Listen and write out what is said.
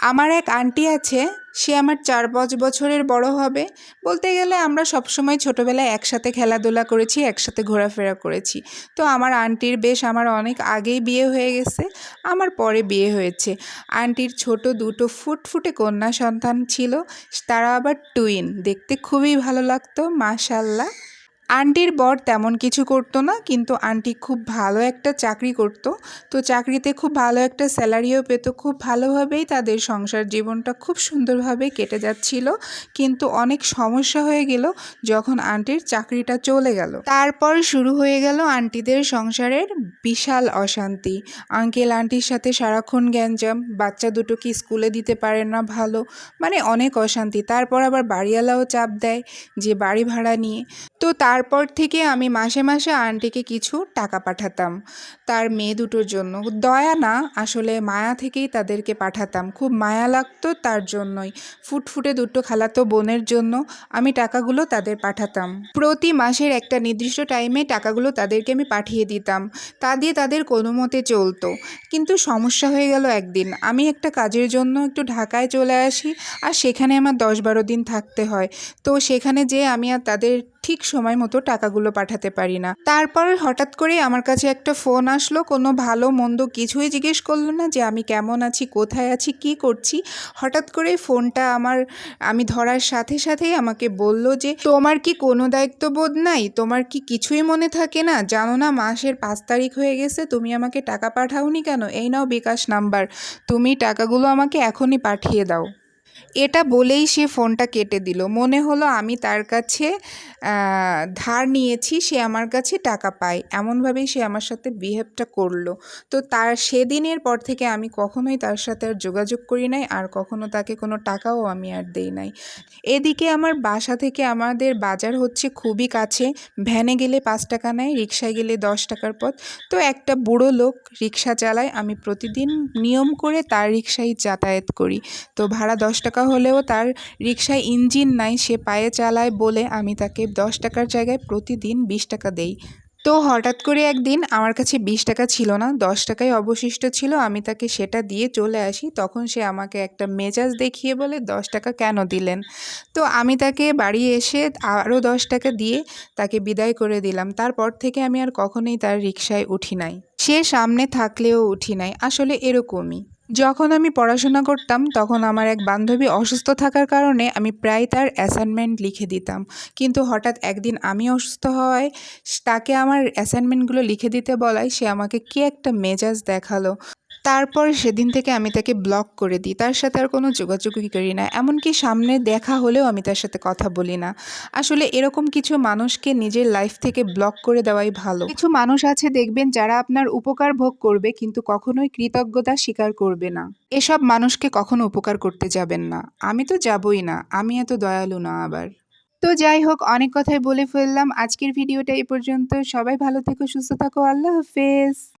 আমার এক আন্টি আছে, সে আমার চার পাঁচ বছরের বড় হবে। বলতে গেলে আমরা সবসময় ছোটোবেলায় একসাথে খেলাধুলা করেছি, একসাথে ঘোরাফেরা করেছি। তো আমার আন্টির বেশ আমার অনেক আগেই বিয়ে হয়ে গেছে, আমার পরে বিয়ে হয়েছে। আন্টির ছোট দুটো ফুটফুটে কন্যা সন্তান ছিল, তারা আবার টুইন দেখতে খুবই ভালো লাগতো মাশাল্লাহ আন্টির বর তেমন কিছু করতো না, কিন্তু আন্টি খুব ভালো একটা চাকরি করত। তো চাকরিতে খুব ভালো একটা স্যালারিও পেত, খুব ভালোভাবেই তাদের সংসার জীবনটা খুব সুন্দরভাবে কেটে যাচ্ছিল। কিন্তু অনেক সমস্যা হয়ে গেল যখন আন্টির চাকরিটা চলে গেল। তারপর শুরু হয়ে গেল আন্টিদের সংসারের বিশাল অশান্তি। আঙ্কেল আন্টির সাথে সারাক্ষণ গ্যাঞ্জাম, বাচ্চা দুটোকে স্কুলে দিতে পারে না ভালো মানে অনেক অশান্তি। তারপর আবার বাড়িওয়ালাও চাপ দেয় যে বাড়ি ভাড়া নিয়ে। তো তারপর থেকে আমি মাসে মাসে আন্টিকে কিছু টাকা পাঠাতাম। তার মেয়ে দুটোর জন্য। দয়া না, আসলে মায়া থেকেই তাদেরকে পাঠাতাম। খুব মায়া লাগতো তার জন্যই। ফুটফুটে দুটো খালাতো বোনের জন্য আমি টাকাগুলো তাদের পাঠাতাম। প্রতি মাসের একটা নির্দিষ্ট টাইমে টাকাগুলো তাদেরকে আমি পাঠিয়ে দিতাম। তা দিয়ে তাদের কোনো মতে চলতো। কিন্তু সমস্যা হয়ে গেল একদিন। আমি একটা কাজের জন্য একটু ঢাকায় চলে আসি আর সেখানে আমার দশ বারো দিন থাকতে হয়। তো সেখানে যেয়ে আমি আর তাদের ঠিক সময় মতো টাকাগুলো পাঠাতে পারি না। তারপর হঠাৎ করে আমার কাছে একটা ফোন আসলো, কোনো ভালো মন্দ কিছুই জিজ্ঞেস করল না যে আমি কেমন আছি, কোথায় আছি, কি করছি। হঠাৎ করে ফোনটা আমার, আমি ধরার সাথে সাথেই আমাকে বলল যে, তোমার কি কোনো দায়িত্ববোধ নাই? তোমার কি কিছুই মনে থাকে না? জানো না, মাসের পাঁচ তারিখ হয়ে গেছে, তুমি আমাকে টাকা পাঠাওনি কেন? এই নাও বিকাশ নাম্বার। তুমি টাকাগুলো আমাকে এখনই পাঠিয়ে দাও। এটা বলেই সে ফোনটা কেটে দিল। মনে হলো আমি তার কাছে ধার নিয়েছি, সে আমার কাছে টাকা পায়। এমনভাবেই সে আমার সাথে বিহেভটা করল। তো তার সেদিনের পর থেকে আমি কখনোই তার সাথে আর যোগাযোগ করি নাই, আর কখনো তাকে কোনো টাকাও আমি আর দেই নাই। এদিকে আমার বাসা থেকে আমাদের বাজার হচ্ছে খুবই কাছে। ভ্যানে গেলে পাঁচ টাকা নেয় রিক্সায় গেলে দশ টাকার পথ। তো একটা বুড়ো লোক রিক্সা চালায়, আমি প্রতিদিন নিয়ম করে তার রিক্সায় যাতায়াত করি। তো ভাড়া দশ টাকা হলেও তার রিক্সায় ইঞ্জিন নাই, সে পায়ে চালায় বলে আমি তাকে দশ টাকার জায়গায় প্রতিদিন বিশ টাকা দেই। তো হঠাৎ করে একদিন আমার কাছে বিশ টাকা ছিল না, দশ টাকাই অবশিষ্ট ছিল, আমি তাকে সেটা দিয়ে চলে আসি। তখন সে আমাকে একটা মেজাজ দেখিয়ে বলে, দশ টাকা কেন দিলেন? তো আমি তাকে বাড়ি এসে আরও দশ টাকা দিয়ে তাকে বিদায় করে দিলাম। তারপর থেকে আমি আর কখনোই তার রিক্সায় উঠি নাই। সে সামনে থাকলেও উঠি নাই। আসলে এরকমই। যখন আমি পড়াশোনা করতাম, তখন আমার এক বান্ধবী অসুস্থ থাকার কারণে আমি প্রায় তার অ্যাসাইনমেন্ট লিখে দিতাম। কিন্তু হঠাৎ একদিন আমি অসুস্থ হওয়ায় তাকে আমার অ্যাসাইনমেন্টগুলো লিখে দিতে বলায় সে আমাকে কি একটা মেজাজ দেখাল। তারপর সেদিন থেকে আমি তাকে ব্লক করে দিই। তার সাথে আর কোনো যোগাযোগই করি না। এমনকি সামনে দেখা হলেও আমি তার সাথে কথা বলি না। আসলে এরকম কিছু মানুষকে নিজের লাইফ থেকে ব্লক করে দেওয়াই ভালো। কিছু মানুষ আছে দেখবেন যারা আপনার উপকার ভোগ করবে কিন্তু কখনোই কৃতজ্ঞতা স্বীকার করবে না। এসব মানুষকে কখনো উপকার করতে যাবেন না। আমি তো যাবই না। আমি এত দয়ালু না আবার। তো যাই হোক, অনেক কথাই বলে ফেললাম। আজকের ভিডিওটা এই পর্যন্ত। সবাই ভালো থেকো, সুস্থ থাকো। আল্লাহ হাফেজ।